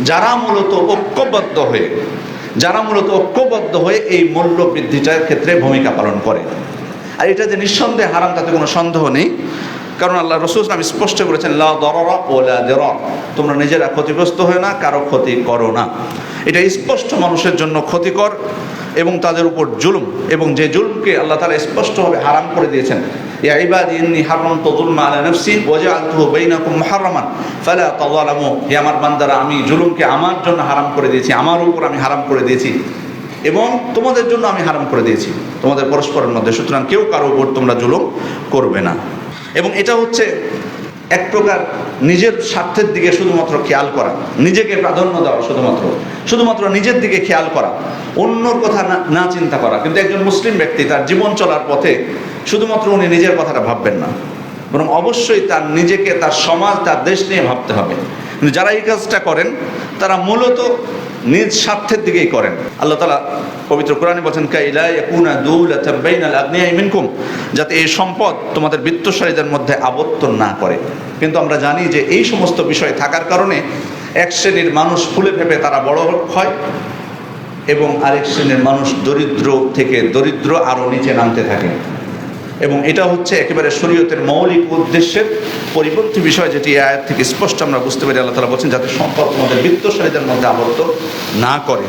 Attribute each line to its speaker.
Speaker 1: যারা মূলত ঐক্যবদ্ধ হয়ে, যারা মূলত ঐক্যবদ্ধ হয়ে এই মূল্য বৃদ্ধিটার ক্ষেত্রে ভূমিকা পালন করে। আর এটা যে নিঃসন্দেহে হারাম, তাতে কোনো সন্দেহ নেই। কারণ আল্লাহ রসুল ইসলাম স্পষ্ট করেছেন, লা দররা ও লা দেরর। তোমরা নিজেরা ক্ষতিগ্রস্ত হয়ে না, কারও ক্ষতি করো না। এটা স্পষ্ট মানুষের জন্য ক্ষতিকর এবং তাদের উপর জুলুম। এবং যে জুলুমকে আল্লাহ তারা স্পষ্টভাবে হারাম করে দিয়েছেন ইবাদি ইন্নি হারামতু যুলমা আলা নাফসি ওয়া জাআলতুহু বাইনাকুম মুহাররামান ফালা তাযালামু হে আমার বান্দারা, আমি জুলুমকে আমার জন্য হারাম করে দিয়েছি, আমার উপর আমি হারাম করে দিয়েছি এবং তোমাদের জন্য আমি হারাম করে দিয়েছি। তোমাদের পরস্পরের মধ্যে, সুতরাং কেউ কারও উপর তোমরা জুলুম করবে না। এবং এটা হচ্ছে এক প্রকার নিজের স্বার্থের দিকে শুধুমাত্র খেয়াল করা, নিজেকে প্রাধান্য দেওয়া শুধুমাত্র শুধুমাত্র নিজের দিকে খেয়াল করা, অন্যর কথা না চিন্তা করা। কিন্তু একজন মুসলিম ব্যক্তি তার জীবন চলার পথে শুধুমাত্র উনি নিজের কথাটা ভাববেন না, বরং অবশ্যই তার নিজেকে, তার সমাজ, তার দেশ নিয়ে ভাবতে হবে। কিন্তু যারা এই কাজটা করেন, তারা মূলত নিজ স্বার্থের দিকেই করেন। আল্লাহ তালা পবিত্র কোরআনে বলছেন, কাইলা ইয়াকুনা দুলাতাম বাইনাল আগনিয়াই মিনকুম যাতে এই সম্পদ তোমাদের বিত্তশালীদের মধ্যে আবর্ত না করে। কিন্তু আমরা জানি যে এই সমস্ত বিষয় থাকার কারণে এক শ্রেণির মানুষ ফুলে ফেপে তারা বড় হয় এবং আরেক শ্রেণির মানুষ দরিদ্র থেকে দরিদ্র আরও নিচে নামতে থাকে। এবং এটা হচ্ছে একেবারে শরীয়তের মৌলিক উদ্দেশ্যের পরিপন্থী বিষয় যেটি আয়াত থেকে স্পষ্ট আমরা বুঝতে পারি, আল্লাহ তালা বলছেন, যাতে সম্পদ তোমাদের বিত্তশালীদের মধ্যে আবদ্ধ না করে।